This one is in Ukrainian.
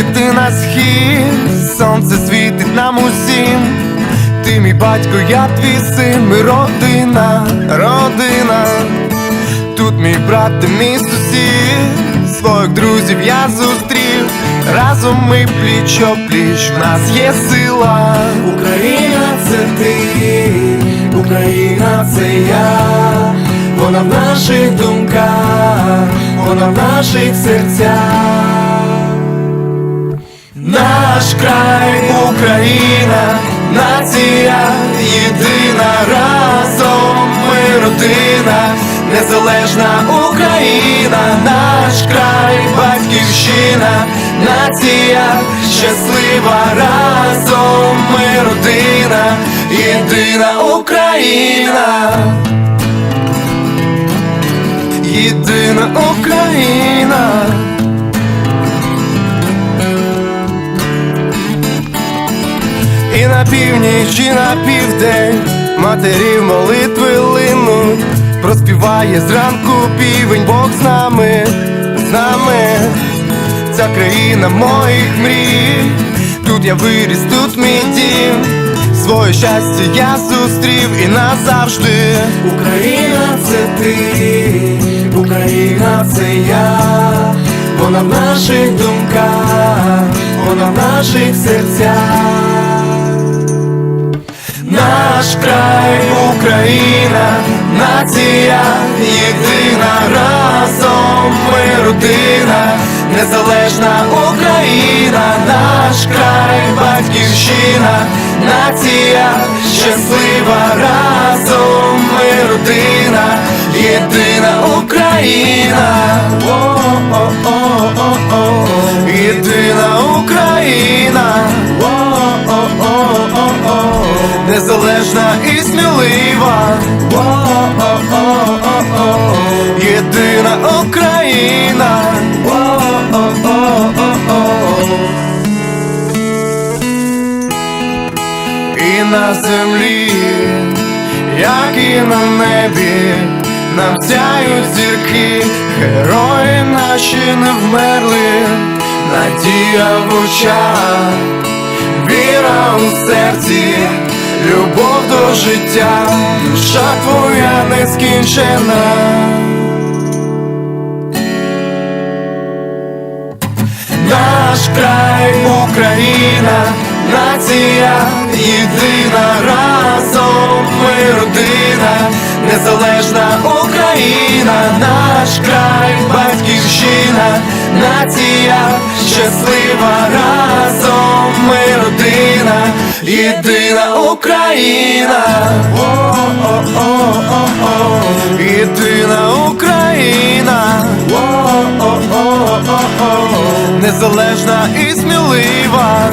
іти на схід, сонце світить нам усім. Ти мій батько, я твій син, ми родина, родина. Тут мій брат, ти мій сусід, своїх друзів я зустрів. Разом ми пліч пліч, в нас є сила. Україна це ти, Україна це я, вона в наших думках, вона в наших серцях. Наш край, Україна, нація єдина разом ми родина, незалежна Україна, наш край, батьківщина, нація щаслива разом ми родина, єдина Україна, єдина Україна. Північ, і на південь. Матерів молитви линуть, проспіває зранку півень, Бог з нами, з нами, ця країна моїх мрій, тут я виріс, тут мій дім, своє щастя я зустрів і назавжди. Україна це ти, Україна це я, вона в наших думках, вона в наших серцях. Наш край, Україна, нація єдина разом ми родина, незалежна Україна, наш край, батьківщина, нація щаслива разом ми родина, єдина Україна, Незалежна і смілива, єдина Україна. І на землі, як і на небі, нам сяють зірки, герої наші не вмерли, надія в очах, віра у серці, життя, душа твоя нескінчена. Наш край, Україна, нація єдина разом ми родина, незалежна Україна, наш край, батьківщина, нація щаслива разом ми родина, єдина Україна, єдина Україна. Незалежна і смілива.